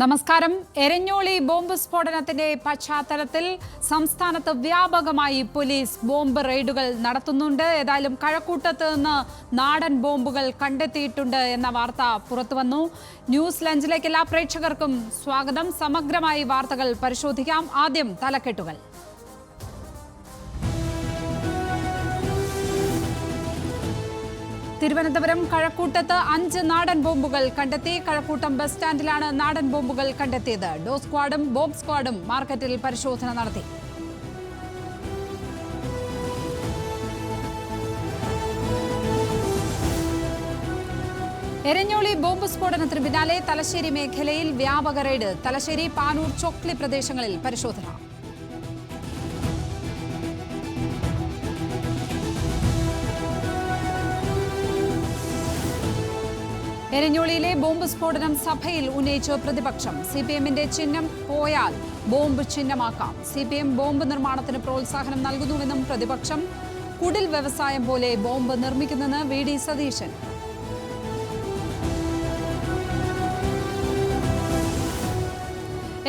നമസ്കാരം. എരഞ്ഞോളി ബോംബ് സ്ഫോടനത്തിന്റെ പശ്ചാത്തലത്തിൽ സംസ്ഥാനത്ത് വ്യാപകമായി പോലീസ് ബോംബ് റെയ്ഡുകൾ നടത്തുന്നുണ്ട്. ഏതായാലും കഴക്കൂട്ടത്ത് നിന്ന് നാടൻ ബോംബുകൾ കണ്ടെത്തിയിട്ടുണ്ട് എന്ന വാർത്ത പുറത്തുവന്നു. ന്യൂസ് ലഞ്ചിലേക്ക് എല്ലാ പ്രേക്ഷകർക്കും സ്വാഗതം. സമഗ്രമായി വാർത്തകൾ പരിശോധിക്കാം. ആദ്യം തലക്കെട്ടുകൾ. തിരുവനന്തപുരം കഴക്കൂട്ടത്ത് അഞ്ച് നാടൻ ബോംബുകൾ കണ്ടെത്തി. കഴക്കൂട്ടം ബസ് സ്റ്റാൻഡിലാണ് നാടൻ ബോംബുകൾ കണ്ടെത്തിയത്. ഡോ സ്ക്വാഡും ബോംബ് സ്ക്വാഡും മാർക്കറ്റിൽ പരിശോധന നടത്തി. എരഞ്ഞോളി ബോംബ് സ്ഫോടനത്തിന് പിന്നാലെ തലശ്ശേരി മേഖലയിൽ വ്യാപക റെയ്ഡ്. തലശ്ശേരി പാനൂർ ചൊക്ലി പ്രദേശങ്ങളിൽ പരിശോധന. എരഞ്ഞോളിയിലെ ബോംബ് സ്ഫോടനം സഭയിൽ ഉന്നയിച്ച് പ്രതിപക്ഷം. സി പി എമ്മിന്റെ ചിഹ്നം പോയാൽ ബോംബ് ചിഹ്നമാക്കാം. സി പി എം ബോംബ് നിർമ്മാണത്തിന് പ്രോത്സാഹനം നൽകുന്നുവെന്നും പ്രതിപക്ഷം. കുടിൽ വ്യവസായം പോലെ ബോംബ് നിർമ്മിക്കുന്നെന്ന് വി ഡി സതീശൻ.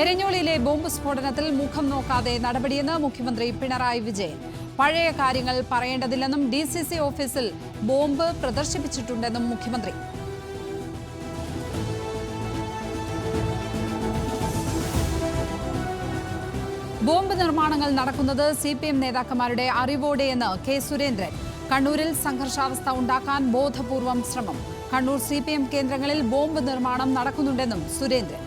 എരഞ്ഞോളിയിലെ ബോംബ് സ്ഫോടനത്തിൽ മുഖം നോക്കാതെ നടപടിയെന്ന് മുഖ്യമന്ത്രി പിണറായി വിജയൻ. പഴയ കാര്യങ്ങൾ പറയേണ്ടതില്ലെന്നും ഡി ഓഫീസിൽ ബോംബ് പ്രദർശിപ്പിച്ചിട്ടുണ്ടെന്നും മുഖ്യമന്ത്രി. ബോംബ് നിർമ്മാണങ്ങൾ നടക്കുന്നത് സി പി എം നേതാക്കന്മാരുടെ അറിവോടെയെന്ന് കെ സുരേന്ദ്രൻ. കണ്ണൂരിൽ സംഘർഷാവസ്ഥ ഉണ്ടാക്കാൻ ബോധപൂർവം ശ്രമം. കണ്ണൂർ സി പി എം കേന്ദ്രങ്ങളിൽ ബോംബ് നിർമ്മാണം നടക്കുന്നുണ്ടെന്നും സുരേന്ദ്രൻ.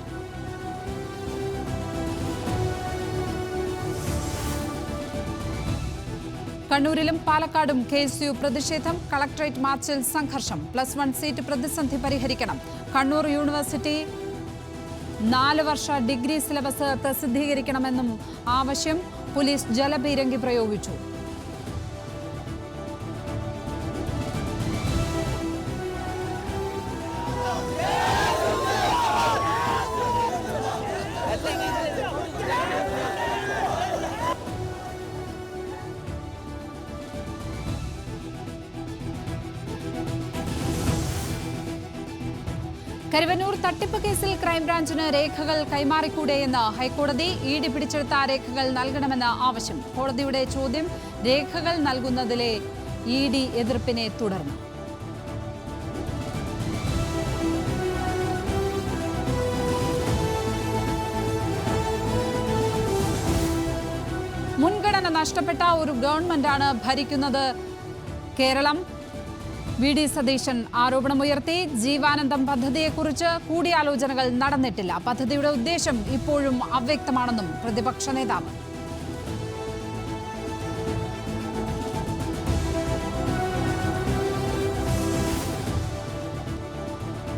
കണ്ണൂരിലും പാലക്കാടും കെ എസ് യു പ്രതിഷേധം കളക്ടറേറ്റ് മാർച്ചിൽ സംഘർഷം. പ്ലസ് വൺ സീറ്റ് പ്രതിസന്ധി പരിഹരിക്കണം. കണ്ണൂർ യൂണിവേഴ്സിറ്റി നാല് വർഷ ഡിഗ്രി സിലബസ് പ്രസിദ്ധീകരിക്കണമെന്നും ആവശ്യം പോലീസ് ജലപീരങ്കി പ്രയോഗിച്ചു. കരുവന്നൂർ തട്ടിപ്പ് കേസിൽ ക്രൈംബ്രാഞ്ചിന് രേഖകൾ കൈമാറിക്കൂടെയെന്ന് ഹൈക്കോടതി ഇഡി പിടിച്ചെടുത്ത രേഖകൾ നൽകണമെന്ന് ആവശ്യം. കോടതിയുടെ ചോദ്യം രേഖകൾ നൽകുന്നതിലെ ഇഡി എതിർപ്പിനെ തുടർന്ന്. മുൻഗണന നഷ്ടപ്പെട്ട ഒരു ഗവൺമെന്റാണ് ഭരിക്കുന്നത് കേരളം. വി ഡി സതീശൻ ആരോപണമുയർത്തി ജീവാനന്ദം പദ്ധതിയെക്കുറിച്ച് കൂടിയാലോചനകൾ നടന്നിട്ടില്ല. പദ്ധതിയുടെ ഉദ്ദേശം ഇപ്പോഴും അവ്യക്തമാണെന്നും പ്രതിപക്ഷ നേതാവ്.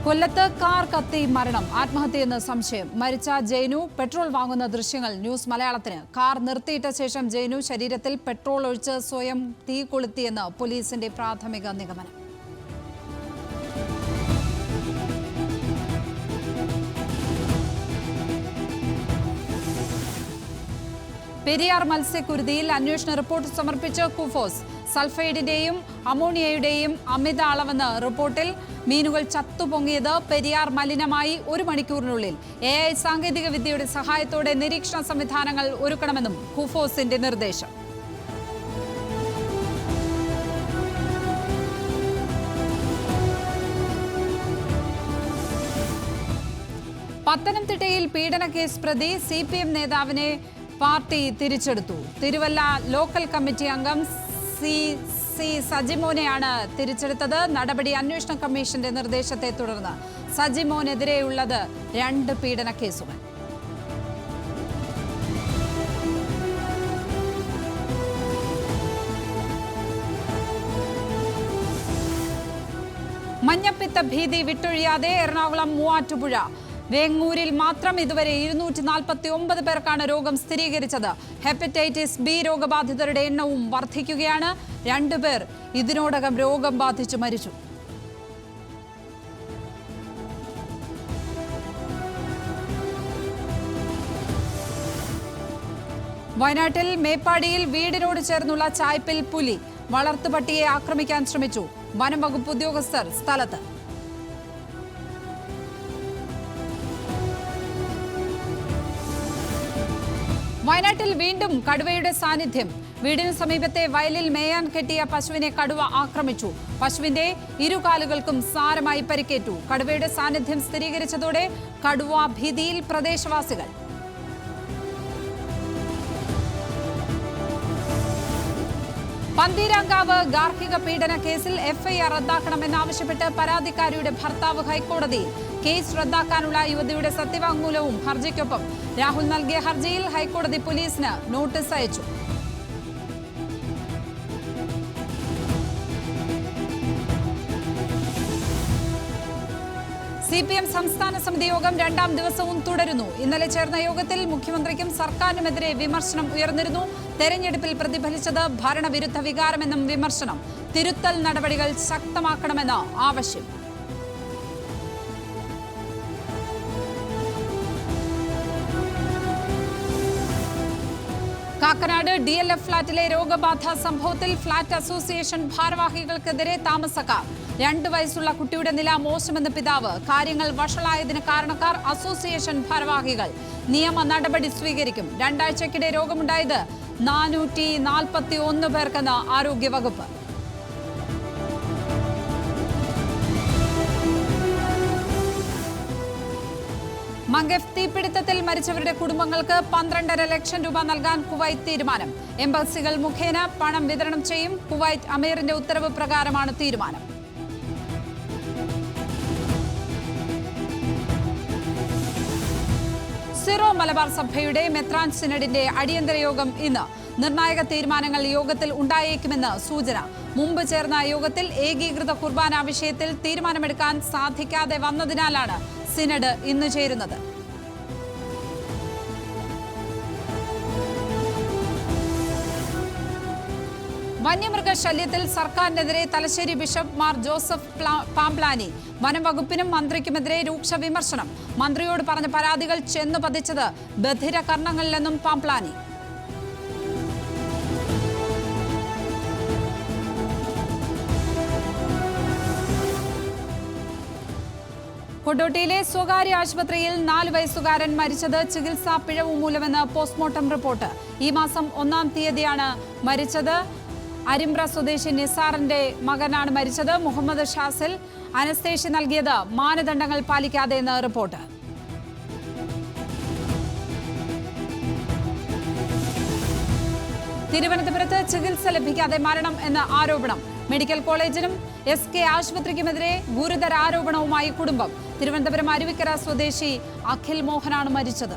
കൊല്ലത്ത് കാർ കത്തി മരണം. ആത്മഹത്യയെന്ന് സംശയം. മരിച്ച ജൈനു പെട്രോൾ വാങ്ങുന്ന ദൃശ്യങ്ങൾ ന്യൂസ് മലയാളത്തിന്. കാർ നിർത്തിയിട്ട ശേഷം ജൈനു ശരീരത്തിൽ പെട്രോൾ ഒഴിച്ച് സ്വയം തീ കൊളുത്തിയെന്ന് പോലീസിന്റെ പ്രാഥമിക നിഗമനം. പെരിയാർ മത്സ്യക്കുരുതിയിൽ അന്വേഷണ റിപ്പോർട്ട് സമർപ്പിച്ച് കുഫോസ് സൾഫൈഡിന്റെയും അമോണിയയുടെയും അമിത അളവെന്ന് റിപ്പോർട്ടിൽ മീനുകൾ ചത്തുപൊങ്ങിയത് പെരിയാർ മലിനമായി ഒരു മണിക്കൂറിനുള്ളിൽ. എ ഐ സാങ്കേതിക വിദ്യയുടെ സഹായത്തോടെ നിരീക്ഷണ സംവിധാനങ്ങൾ ഒരുക്കണമെന്നും കുഫോസിന്റെ നിർദ്ദേശം. പത്തനംതിട്ടയിൽ പീഡനക്കേസ് പ്രതി സി പി എം നേതാവിനെ പാർട്ടി തിരിച്ചെടുത്തു. തിരുവല്ല ലോക്കൽ കമ്മിറ്റി അംഗം സി സി സജിമോനെയാണ് തിരിച്ചെടുത്തത്. നടപടി അന്വേഷണ കമ്മീഷന്റെ നിർദ്ദേശത്തെ തുടർന്ന് സജിമോനെതിരെയുള്ളത് രണ്ട് പീഡന കേസുകൾ. മഞ്ഞപ്പിത്ത ഭീതി വിട്ടൊഴിയാതെ എറണാകുളം മൂവാറ്റുപുഴ. വേങ്ങൂരിൽ മാത്രം ഇതുവരെ ഇരുന്നൂറ്റി നാൽപ്പത്തി ഒമ്പത് പേർക്കാണ് രോഗം സ്ഥിരീകരിച്ചത്. ഹെപ്പറ്റൈറ്റിസ് ബി രോഗബാധിതരുടെ എണ്ണവും വർദ്ധിക്കുകയാണ്. രണ്ടുപേർ ഇതിനോടകം രോഗം ബാധിച്ചു മരിച്ചു. വയനാട്ടിൽ മേപ്പാടിയിൽ വീടിനോട് ചേർന്നുള്ള ചായ്പിൽ പുലി വളർത്തുപട്ടിയെ ആക്രമിക്കാൻ ശ്രമിച്ചു. വനം വകുപ്പ് ഉദ്യോഗസ്ഥർ സ്ഥലത്ത് വയനാട്ടിൽ വീണ്ടും കടുവയുടെ സാന്നിധ്യം. വീടിന് സമീപത്തെ വയലിൽ മേയാൻ കെട്ടിയ പശുവിനെ കടുവ ആക്രമിച്ചു. പശുവിന്റെ ഇരുകാലുകൾക്കും സാരമായി പരിക്കേറ്റു. കടുവയുടെ സാന്നിധ്യം സ്ഥിരീകരിച്ചതോടെ കടുവ ഭീതിയിൽ പ്രദേശവാസികൾ. പന്തീരാങ്കാവ് ഗാർഹിക പീഡന കേസിൽ എഫ്ഐആർ റദ്ദാക്കണമെന്നാവശ്യപ്പെട്ട് പരാതിക്കാരിയുടെ ഭർത്താവ് ഹൈക്കോടതി. കേസ് റദ്ദാക്കാനുള്ള യുവതിയുടെ സത്യവാങ്മൂലവും ഹർജിക്കൊപ്പം രാഹുൽ നൽകിയ ഹർജിയിൽ ഹൈക്കോടതി പോലീസിന് നോട്ടീസ് അയച്ചു. സി പി എം സംസ്ഥാന സമിതി യോഗം രണ്ടാം ദിവസവും തുടരുന്നു. ഇന്നലെ ചേർന്ന യോഗത്തിൽ മുഖ്യമന്ത്രിക്കും സർക്കാരിനുമെതിരെ വിമർശനം ഉയർന്നിരുന്നു. തെരഞ്ഞെടുപ്പിൽ പ്രതിഫലിച്ചത് ഭരണവിരുദ്ധ വികാരമെന്നും വിമർശനം. തിരുത്തൽ നടപടികൾ ശക്തമാക്കണമെന്ന് ആവശ്യം. കാക്കനാട് ഡി എൽ എഫ് ഫ്ളാറ്റിലെ രോഗബാധ സംഭവത്തിൽ ഫ്ളാറ്റ് അസോസിയേഷൻ ഭാരവാഹികൾക്കെതിരെ താമസക്കാർ. രണ്ട് വയസ്സുള്ള കുട്ടിയുടെ നില മോശമെന്ന് പിതാവ്. കാര്യങ്ങൾ വഷളായതിന് കാരണക്കാർ അസോസിയേഷൻ ഭാരവാഹികൾ. നിയമ നടപടി സ്വീകരിക്കും. രണ്ടാഴ്ചക്കിടെ രോഗമുണ്ടായത് നാനൂറ്റി നാൽപ്പത്തി ഒന്ന് പേർക്കെന്ന് ആരോഗ്യവകുപ്പ്. മംഗഫ് തീപിടുത്തത്തിൽ മരിച്ചവരുടെ കുടുംബങ്ങൾക്ക് പന്ത്രണ്ടര ലക്ഷം രൂപ നൽകാൻ കുവൈത്ത് തീരുമാനം. എംബസികൾ മുഖേന പണം വിതരണം ചെയ്യും. കുവൈറ്റ് അമീറിന്റെ ഉത്തരവ് പ്രകാരമാണ് തീരുമാനം. സിറോ മലബാർ സഭയുടെ മെത്രാൻ സിനഡിന്റെ അടിയന്തര യോഗം ഇന്ന്. നിർണായക തീരുമാനങ്ങൾ യോഗത്തിൽ ഉണ്ടായേക്കുമെന്ന് സൂചന. മുമ്പ് ചേർന്ന യോഗത്തിൽ ഏകീകൃത കുർബാന വിഷയത്തിൽ തീരുമാനമെടുക്കാൻ സാധിക്കാതെ വന്നതിനാലാണ് സിനഡ് ഇന്ന് ചേരുന്നത്. വന്യമൃഗശല്യത്തിൽ സർക്കാരിനെതിരെ തലശ്ശേരി ബിഷപ്പ് മാർ ജോസഫ് പാംപ്ലാനി. വനം വകുപ്പിനും മന്ത്രിക്കുമെതിരെ രൂക്ഷ വിമർശനം. മന്ത്രിയോട് പറഞ്ഞ പരാതികൾ ചെന്നു പതിച്ചത് ബധിര കർണങ്ങളിലെന്നും പാംപ്ലാനി. കൊണ്ടോട്ടിയിലെ സ്വകാര്യ ആശുപത്രിയിൽ നാല് വയസ്സുകാരൻ മരിച്ചത് ചികിത്സാ പിഴവ് മൂലമെന്ന് പോസ്റ്റ്മോർട്ടം റിപ്പോർട്ട്. ഈ മാസം ഒന്നാം തീയതിയാണ് മരിച്ചത്. അരിമ്പ്ര സ്വദേശി നിസാറിന്റെ മകനാണ് മരിച്ചത്. മുഹമ്മദ് ഷാസിൽ അനസ്തേഷ്യ നൽകിയത്. മാനദണ്ഡങ്ങൾ പാലിക്കാതെ എന്ന് റിപ്പോർട്ട്. തിരുവനന്തപുരത്ത് ചികിത്സ ലഭിക്കാതെ മരണം എന്ന ആരോപണം. മെഡിക്കൽ കോളേജിനും എസ് കെ ആശുപത്രിക്കുമെതിരെ ഗുരുതര ആരോപണവുമായി കുടുംബം. തിരുവനന്തപുരം അരുവിക്കര സ്വദേശി അഖിൽ മോഹനാണ് മരിച്ചത്.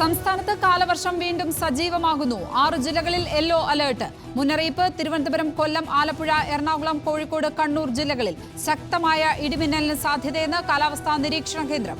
സംസ്ഥാനത്ത് കാലവർഷം വീണ്ടും സജീവമാകുന്നു. ആറ് ജില്ലകളിൽ യെല്ലോ അലേർട്ട്. മുന്നറിയിപ്പ് തിരുവനന്തപുരം കൊല്ലം ആലപ്പുഴ എറണാകുളം കോഴിക്കോട് കണ്ണൂർ ജില്ലകളിൽ ശക്തമായ ഇടിമിന്നലിന് സാധ്യതയെന്ന് കാലാവസ്ഥാ നിരീക്ഷണ കേന്ദ്രം.